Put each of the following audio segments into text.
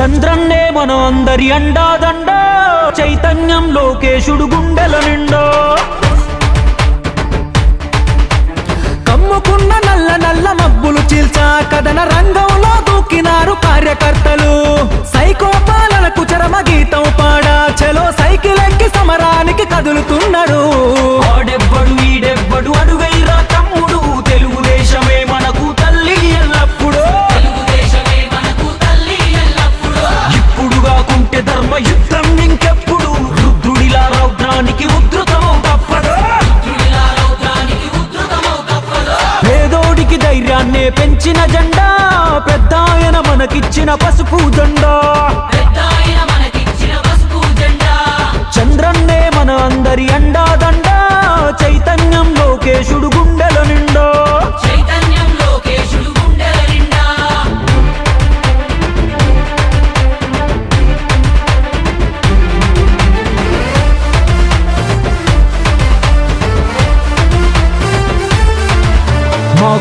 చంద్రన్నే మనం అందరి అండాదండ చైతన్యం లోకేశుడు గుండెల నిండో. కమ్ముకున్న నల్ల నల్ల మబ్బులు చీల్చా కథన రంగంలో దూకినారు కార్యకర్తలు. సైకో పాలనకు చరమ గీతం పాడా చలో సైకిల్ ఎక్కి సమరానికి కదులుతున్నాడు మనకిచ్చిన పసుపు జెండా. చంద్రన్నే మన అందరి అండాదండ. చైతన్యం లోకేశుడు గుండెల నిండా. మా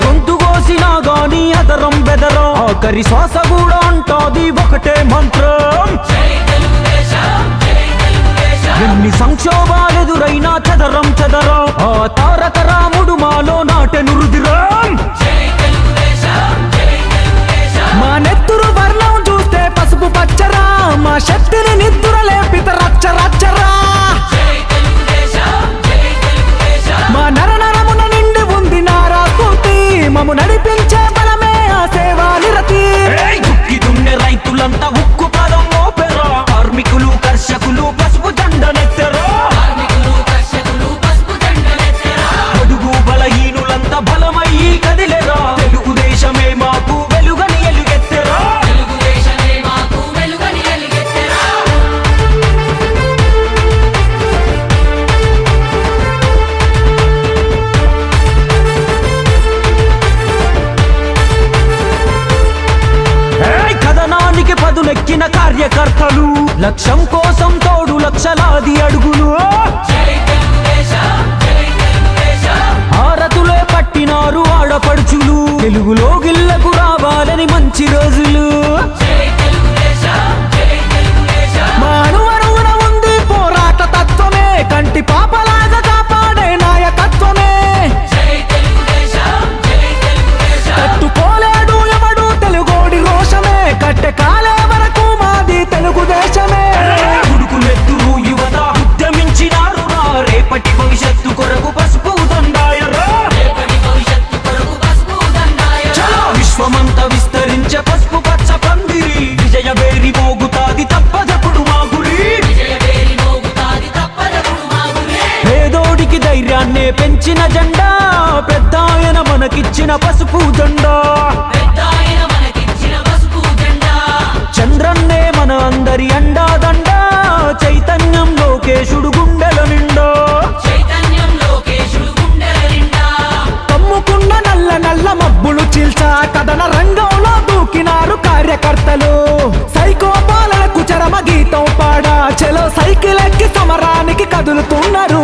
ఆఖరి శ్వాస కూడా అంటాది ఒకటే మంత్రం. కార్యకర్తలు లక్ష్యం కోసం తోడు లక్షలాది అడుగులు. హారతులే పట్టినారు ఆడపడుచులు. తెలుగులో గిల్లకు రావాలని మంచి రోజులు. ధైర్యాన్నే పెంచిన జెండా పెద్ద ఆయన మనకిచ్చిన పసుపు జెండా. చంద్రన్నే మన అందరి అండా దండ చైతన్యం లోకేశుడు గుండెల నిండా. తమ్ముకున్న నల్ల నల్ల మబ్బులు చీల్చా కథన రంగంలో దూకినారు కార్యకర్తలు. సైకోపాలకు చరమ గీతం పాడా చెలో సైకిల్ ఎక్కి సమరానికి కదులుతున్నారు.